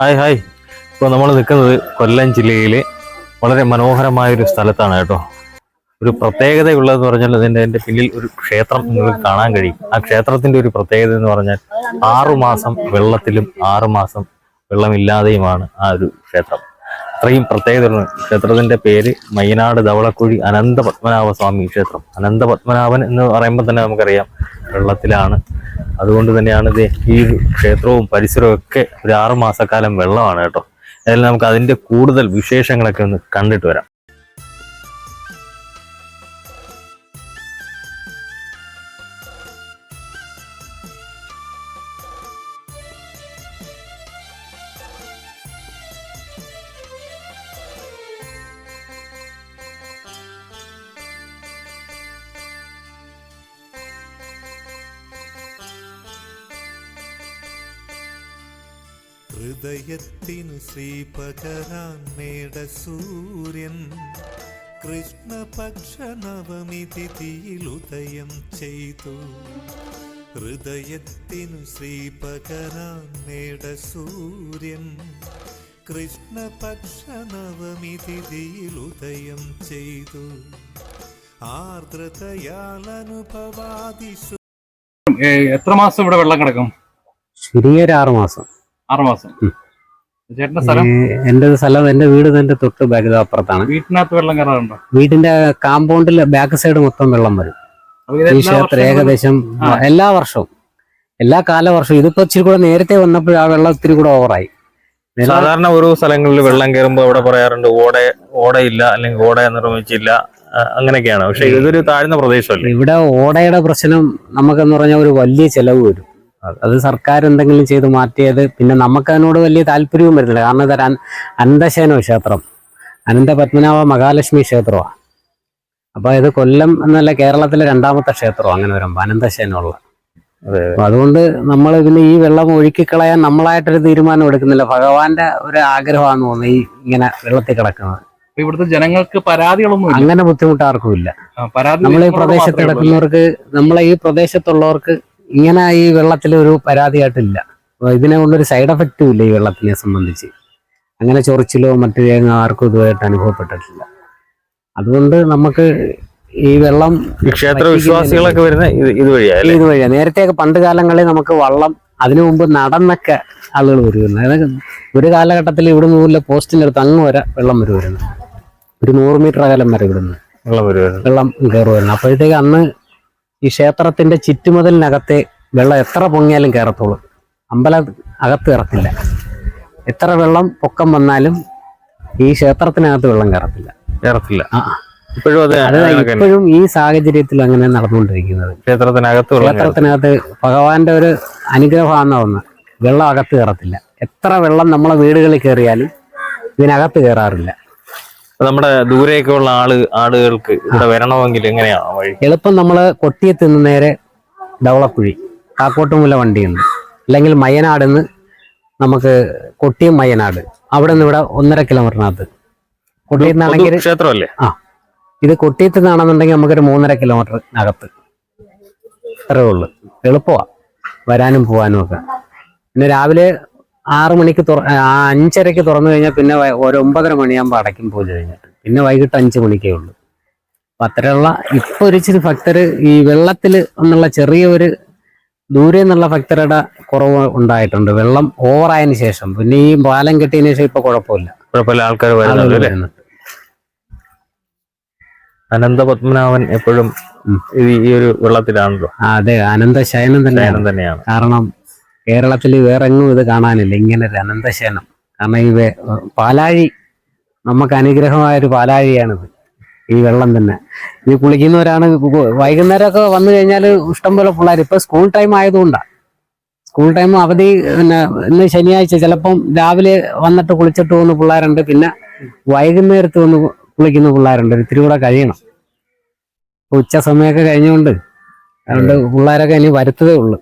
Hi hi. ഇപ്പോൾ നമ്മൾ നിൽക്കുന്നത് കൊല്ലം ജില്ലയിലെ വളരെ മനോഹരമായ ഒരു സ്ഥലത്താണ് കേട്ടോ. ഒരു പ്രത്യേകതയുള്ളതെന്ന് പറഞ്ഞാൽ അതിന്റെ എന്റെ പിന്നിൽ ഒരു ക്ഷേത്രം നിങ്ങൾക്ക് കാണാൻ കഴിയും. ആ ക്ഷേത്രത്തിന്റെ ഒരു പ്രത്യേകത എന്ന് പറഞ്ഞാൽ ആറുമാസം വെള്ളത്തിലും ആറുമാസം വെള്ളമില്ലാതെയുമാണ് ആ ഒരു ക്ഷേത്രം. അത്രയും പ്രത്യേകത ക്ഷേത്രത്തിന്റെ പേര് മൈനാട് ധവളക്കുഴി അനന്ത പത്മനാഭ സ്വാമി ക്ഷേത്രം. അനന്ത പത്മനാഭൻ എന്ന് പറയുമ്പോൾ തന്നെ നമുക്കറിയാം വെള്ളത്തിലാണ്. അതുകൊണ്ട് തന്നെയാണ് ഇത് ഈ ക്ഷേത്രവും പരിസരവും ഒക്കെ ഒരു ആറു മാസക്കാലം വെള്ളമാണ് കേട്ടോ. അതിൽ നമുക്ക് അതിന്റെ കൂടുതൽ വിശേഷങ്ങളൊക്കെ ഒന്ന് കണ്ടിട്ട് വരാം. ഹൃദയത്തിനു ശ്രീപകരാൻ നേട സൂര്യൻ കൃഷ്ണപക്ഷ നവമി തിഥിയിൽ ഉദയം ചെയ്തു. ഹൃദയത്തിനു ശ്രീപകരാൻ നേട സൂര്യൻ കൃഷ്ണപക്ഷ നവമി തിഥിയിൽ ഉദയം ചെയ്തു ആർദ്രതയാൽ എത്ര മാസം ഇവിടെ വെള്ളം കിടക്കും? ശരിയൊരു ആറ് മാസം. ആറ് മാസം. ചേട്ടന്റെ സ്ഥലം? ഏ, എന്റെ സ്ഥലം എന്റെ വീട് എന്റെ തൊട്ട് ബാക്ക് അപ്പുറത്താണ്. വീട്ടിനകത്ത് വെള്ളം കയറാറുണ്ടോ? വീടിന്റെ കാമ്പൗണ്ടിൽ ബാക്ക് സൈഡ് മൊത്തം വെള്ളം വരും. ഈ ക്ഷേത്രം ഏകദേശം എല്ലാ വർഷവും. എല്ലാ കാലവർഷവും. ഇതിപ്പോ ഇച്ചിരി കൂടെ നേരത്തെ വന്നപ്പോൾ ആ വെള്ളം ഇത്തിരി കൂടെ ഓവറായി സാധാരണ ഓരോ സ്ഥലങ്ങളിൽ വെള്ളം കയറുമ്പോൾ അവിടെ പറയാറുണ്ട് ഓട ഓടയില്ല അല്ലെങ്കിൽ ഓട നിർമ്മിച്ചില്ല. അങ്ങനെയൊക്കെയാണ്. പക്ഷെ ഇതൊരു താഴ്ന്ന പ്രദേശമല്ല? ഇവിടെ ഓടയുടെ പ്രശ്നം നമുക്കെന്ന് പറഞ്ഞാൽ ഒരു വലിയ ചെലവ് വരും. അത് സർക്കാർ എന്തെങ്കിലും ചെയ്ത് മാറ്റിയത് പിന്നെ നമുക്ക് അതിനോട് വലിയ താല്പര്യവും വരുന്നില്ല. കാരണം ഇത് അനന്തശേനോ ക്ഷേത്രം. അനന്ത പത്മനാഭ മഹാലക്ഷ്മി ക്ഷേത്രമാണ് അപ്പൊ ഇത് കൊല്ലം എന്നല്ല കേരളത്തിലെ രണ്ടാമത്തെ ക്ഷേത്രം അങ്ങനെ വരുമ്പോ അനന്തശേനുള്ള അതുകൊണ്ട് നമ്മൾ പിന്നെ ഈ വെള്ളം ഒഴുക്കി കളയാൻ നമ്മളായിട്ടൊരു തീരുമാനം എടുക്കുന്നില്ല. ഭഗവാന്റെ ഒരു ആഗ്രഹമാണെന്ന് തോന്നുന്നു ഈ ഇങ്ങനെ വെള്ളത്തിൽ കിടക്കുന്നത്. ഇവിടുത്തെ ജനങ്ങൾക്ക് പരാതികളൊന്നും അങ്ങനെ ബുദ്ധിമുട്ട് ആർക്കും ഇല്ല. നമ്മൾ ഈ പ്രദേശത്ത്? കിടക്കുന്നവർക്ക് നമ്മളെ ഈ പ്രദേശത്തുള്ളവർക്ക് ഇങ്ങനെ ഈ വെള്ളത്തിൽ ഒരു പരാതിയായിട്ടില്ല ഇതിനെ കൊണ്ടൊരു സൈഡ് എഫക്റ്റും ഇല്ല ഈ വെള്ളത്തിനെ സംബന്ധിച്ച്. അങ്ങനെ ചൊറിച്ചിലോ മറ്റു രേഖ ആർക്കും ഇതുമായിട്ട് അനുഭവപ്പെട്ടിട്ടില്ല. അതുകൊണ്ട് നമുക്ക് ഈ വെള്ളം ക്ഷേത്ര വിശ്വാസികളൊക്കെ വരുന്ന ഇതുവഴിയാണ് ഇതുവഴിയാ അല്ലേ? ഇതുവഴിയാ. നേരത്തെയൊക്കെ പണ്ട് കാലങ്ങളിൽ നമുക്ക് വള്ളം അതിനു മുമ്പ് നടന്നൊക്കെ ആളുകൾ വരുമായിരുന്നു. അതായത് ഒരു കാലഘട്ടത്തിൽ ഇവിടെ നിന്ന് പോസ്റ്റിന്റെ അടുത്ത് അങ്ങ് വരെ വെള്ളം വരുമായിരുന്നു. ഒരു നൂറ് മീറ്റർ അകലം വരെ ഇവിടുന്ന് വെള്ളം വരുമായിരുന്നു. വെള്ളം കയറുമായിരുന്നു അപ്പോഴത്തേക്ക് അന്ന് ഈ ക്ഷേത്രത്തിന്റെ ചുറ്റുമതിലിനകത്തെ വെള്ളം എത്ര പൊങ്ങിയാലും കയറത്തുള്ളൂ. അമ്പലം അകത്ത് കയറത്തില്ല. എത്ര വെള്ളം പൊക്കം വന്നാലും ഈ ക്ഷേത്രത്തിനകത്ത് വെള്ളം കയറത്തില്ല. കയറത്തില്ല. ആ. ഇപ്പോഴും. ഇപ്പോഴും ഈ സാഹചര്യത്തിൽ അങ്ങനെ നടന്നുകൊണ്ടിരിക്കുന്നത്. ക്ഷേത്രത്തിനകത്ത്. ക്ഷേത്രത്തിനകത്ത് ഭഗവാന്റെ ഒരു അനുഗ്രഹമാണ് ഒന്ന് വെള്ളം അകത്ത് കയറത്തില്ല. എത്ര വെള്ളം നമ്മളെ വീടുകളിൽ കയറിയാലും ഇതിനകത്ത് കയറാറില്ല. നമ്മുടെ ദൂരെയൊക്കെ ഉള്ള ആൾ ആളുകൾക്ക് ഇവിടെ വരണമെങ്കിൽ എങ്ങനെയാണ് വഴി? എളുപ്പം നമ്മൾ കൊട്ടിയത്ത് നിന്ന് നേരെ ഡവളക്കുഴി കാക്കോട്ടുമുല്ല വണ്ടിയുണ്ട്. അല്ലെങ്കിൽ മയനാട് നിന്ന് നമുക്ക് കൊട്ടിയും മയനാട് അവിടെ നിന്ന് ഇവിടെ ഒന്നര കിലോമീറ്ററിനകത്ത്. കൊട്ടിയത്ത് ക്ഷേത്രമല്ലേ? ആ. ഇത് കൊട്ടിയത്ത് നിന്നാണെന്നുണ്ടെങ്കിൽ നമുക്കൊരു മൂന്നര കിലോമീറ്ററിനകത്ത്. അത്രേ ഉള്ളൂ. എളുപ്പമാണ് വരാനും പോകാനും ഒക്കെ. പിന്നെ രാവിലെ ആറ് മണിക്ക് തുറ ആ, അഞ്ചരയ്ക്ക് തുറന്നു കഴിഞ്ഞാൽ പിന്നെ ഒരൊമ്പതര ഒരു ഒമ്പതര മണിയാകുമ്പോൾ അടയ്ക്കും പൂജ കഴിഞ്ഞിട്ട്. പിന്നെ വൈകിട്ട് അഞ്ച് മണിക്കേ ഉള്ളൂ. അപ്പൊ അത്രയുള്ള ഇപ്പൊ ഒരിച്ചിരി ഭക്തർ ഈ വെള്ളത്തിൽ എന്നുള്ള ചെറിയ ഒരു ദൂരെ നിന്നുള്ള ഭക്തരുടെ കുറവ് ഉണ്ടായിട്ടുണ്ട്. വെള്ളം ഓവറായതിനു ശേഷം. പിന്നെ ഈ പാലം കെട്ടിയതിനു ശേഷം ഇപ്പൊ കുഴപ്പമില്ല. ആൾക്കാർ വരുന്നുണ്ട് വരുന്നുണ്ട്. അനന്ത പത്മനാഭൻ എപ്പോഴും ഈ- ഈ ഒരു വെള്ളത്തിലാണല്ലോ. അതെ അനന്ത ശയനം തന്നെയാണ്. കാരണം കേരളത്തിൽ വേറെ എങ്ങും ഇത് കാണാനില്ല. ഇങ്ങനെ ഒരു അനന്തശയനം. കാരണം ഈ പാലാഴി നമുക്ക് അനുഗ്രഹമായ ഒരു പാലാഴിയാണിത്. ഈ വെള്ളം തന്നെ. ഈ കുളിക്കുന്നവരാണ് വൈകുന്നേരമൊക്കെ വന്നു കഴിഞ്ഞാൽ ഇഷ്ടംപോലെ പിള്ളേർ ഇപ്പൊ സ്കൂൾ ടൈം ആയതുകൊണ്ടാണ് സ്കൂൾ ടൈം അവധി പിന്നെ ഇന്ന് ശനിയാഴ്ച ചിലപ്പം രാവിലെ വന്നിട്ട് കുളിച്ചിട്ട് പോകുന്ന പിള്ളേരുണ്ട്. പിന്നെ വൈകുന്നേരത്ത് വന്ന് കുളിക്കുന്ന പിള്ളേരുണ്ട്. ഇത്തിരി കൂടെ കഴിയണം. ഉച്ച സമയമൊക്കെ കഴിഞ്ഞുകൊണ്ട് അതുകൊണ്ട് പിള്ളേരൊക്കെ ഇനി വരുത്തതേ ഉള്ളൂ.